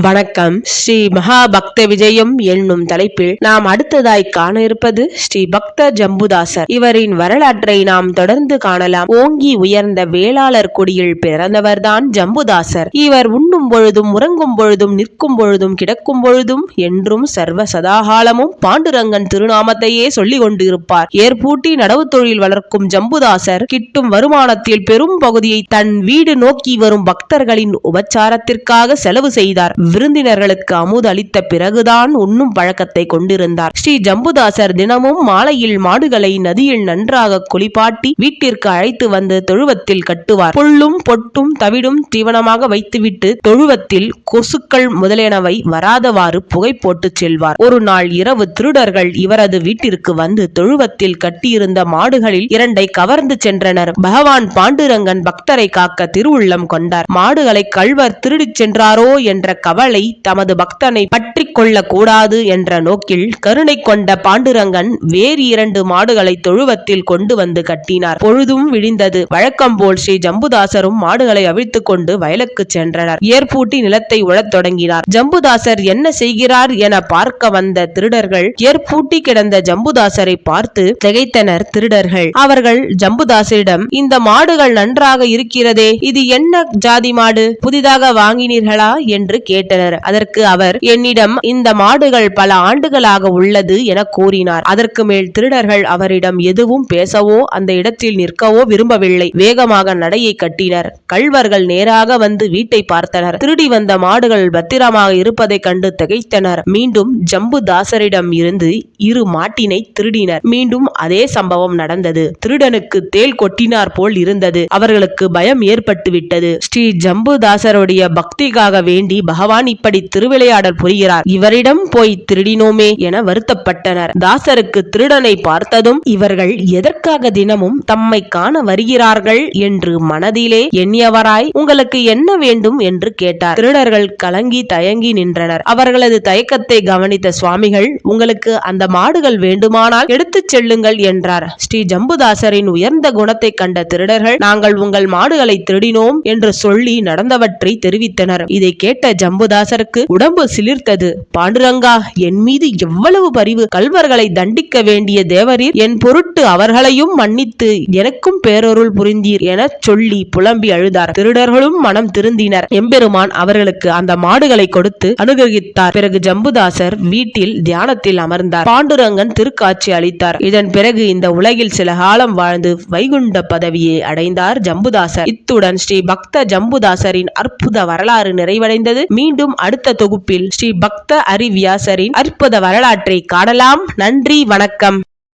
வணக்கம். ஸ்ரீ மகாபக்த விஜயம் என்னும் தலைப்பில் நாம் அடுத்ததாய் காண இருப்பது ஸ்ரீ பக்த ஜம்புதாசர். இவரின் வரலாற்றை நாம் தொடர்ந்து காணலாம். ஓங்கி உயர்ந்த வேளாளர் கொடியில் பிறந்தவர்தான் ஜம்புதாசர். இவர் உண்ணும் பொழுதும் உறங்கும் பொழுதும் நிற்கும் பொழுதும் கிடக்கும் பொழுதும் என்றும் சர்வ சதாகாலமும் பாண்டுரங்கன் திருநாமத்தையே சொல்லிக் கொண்டிருப்பார். ஏற்பூட்டி நடவு தொழில் வளர்க்கும் ஜம்புதாசர் கிட்டும் வருமானத்தில் பெரும் பகுதியை தன் வீடு நோக்கி வரும் பக்தர்களின் உபச்சாரத்திற்காக செலவு செய்தார். விருந்தினர்களுக்கு அமுது அளித்த பிறகுதான் உண்ணும் பழக்கத்தை கொண்டிருந்தார். ஸ்ரீ ஜம்புதாசர் தினமும் மாலையில் மாடுகளை நதியில் நன்றாக குளிப்பாட்டி வீட்டிற்கு அழைத்து வந்து தொழுவத்தில் கட்டுவார். புல்லும் பொட்டும் தவிடும் தீவனமாக வைத்துவிட்டு தொழுவத்தில் கொசுக்கள் முதலியனவை வராதவாறு புகை போட்டு செல்வார். ஒரு நாள் இரவு திருடர்கள் இவரது வீட்டிற்கு வந்து தொழுவத்தில் கட்டியிருந்த மாடுகளில் இரண்டை கவர்ந்து சென்றனர். பகவான் பாண்டுரங்கன் பக்தரை காக்க திருவுள்ளம் கொண்டார். மாடுகளை கள்வர் திருடிச் சென்றாரோ என்ற கவலை தமது பக்தனை பற்றி கொள்ளக்கூடாது என்ற நோக்கில் கருணை கொண்ட பாண்டுரங்கன் வேறு இரண்டு மாடுகளை தொழுவத்தில் கொண்டு வந்து கட்டினார். பொழுதும் விழிந்தது வழக்கம் போல் ஸ்ரீ ஜம்புதாசரும் மாடுகளை அவிழ்த்துக் கொண்டு வயலுக்கு சென்றனர். ஏற்பூட்டி நிலத்தை உழத் தொடங்கினார். ஜம்புதாசர் என்ன செய்கிறார் என பார்க்க வந்த திருடர்கள் ஏற்பூட்டி கிடந்த ஜம்புதாசரை பார்த்து திகைத்தனர் திருடர்கள். அவர்கள் ஜம்புதாசரிடம் இந்த மாடுகள் நன்றாக இருக்கிறதே. இது என்ன ஜாதி மாடு? புதிதாக வாங்கினீர்களா? என்று கேட்டனர். அதற்கு அவர் என்னிடம் இந்த மாடுகள் பல ஆண்டுகளாக உள்ளது என கூறினார். அதற்கு மேல் திருடர்கள் அவரிடம் எதுவும் பேசவோ அந்த இடத்தில் நிற்கவோ விரும்பவில்லை. வேகமாக நடையை கட்டினர். கள்வர்கள் நேராக வந்து வீட்டை பார்த்தனர். திருடி வந்த மாடுகள் பத்திரமாக இருப்பதை கண்டு திகைத்தனர். மீண்டும் ஜம்பு தாசரிடம் இருந்து இரு மாட்டினை திருடினர். மீண்டும் அதே சம்பவம் நடந்தது. திருடனுக்கு தேள் கொட்டினார் போல் இருந்தது. அவர்களுக்கு பயம் ஏற்பட்டு விட்டது ஸ்ரீ ஜம்புதாசருடைய பக்திக்காக வேண்டி பகவான் இப்படி திருவிளையாடல் புரிகிறார். இவரிடம் போய் திருடினோமே என வருத்தப்பட்டனர். தாசருக்கு திருடனை பார்த்ததும் இவர்கள் எதற்காக தினமும் தம்மை காண வருகிறார்கள் என்று மனதிலே எண்ணியவராய் உங்களுக்கு என்ன வேண்டும் என்று கேட்டார். திருடர்கள் கலங்கி தயங்கி நின்றனர். அவர்களது தயக்கத்தை கவனித்த சுவாமிகள் உங்களுக்கு அந்த மாடுகள் வேண்டுமானால் எடுத்துச் செல்லுங்கள் என்றார். ஸ்ரீ ஜம்புதாசரின் உயர்ந்த குணத்தை கண்ட திருடர்கள் நாங்கள் உங்கள் மாடுகளை திருடினோம் என்று சொல்லி நடந்தவற்றை தெரிவித்தனர். இதை கேட்ட ஜம்புதாசருக்கு உடம்பு சிலிர்த்தது. பாண்டுரங்கா என் மீது எவ்வளவு பரிவு? கல்வர்களை தண்டிக்க வேண்டிய தேவரீர் என் பொருட்டு அவர்களையும் மன்னித்து எனக்கும் பேரொருள் புரிந்தீர் என சொல்லி புலம்பி அழுதார். திருடர்களும் மனம் திருந்தினர். எம்பெருமான் அவர்களுக்கு அந்த மாடுகளை கொடுத்து அனுகிரகித்தார். பிறகு ஜம்புதாசர் வீட்டில் தியானத்தில் அமர்ந்தார். பாண்டுரங்கன் திருக்காட்சி அளித்தார். இதன் பிறகு இந்த உலகில் சில காலம் வாழ்ந்து வைகுண்ட பதவியை அடைந்தார் ஜம்புதாசர். இத்துடன் ஸ்ரீ பக்த ஜம்புதாசரின் அற்புத வரலாறு நிறைவடைந்தது. மீண்டும் அடுத்த தொகுப்பில் ஸ்ரீ பக்த அரிவியாசரின் அற்புத வரலாற்றை காணலாம். நன்றி வணக்கம்.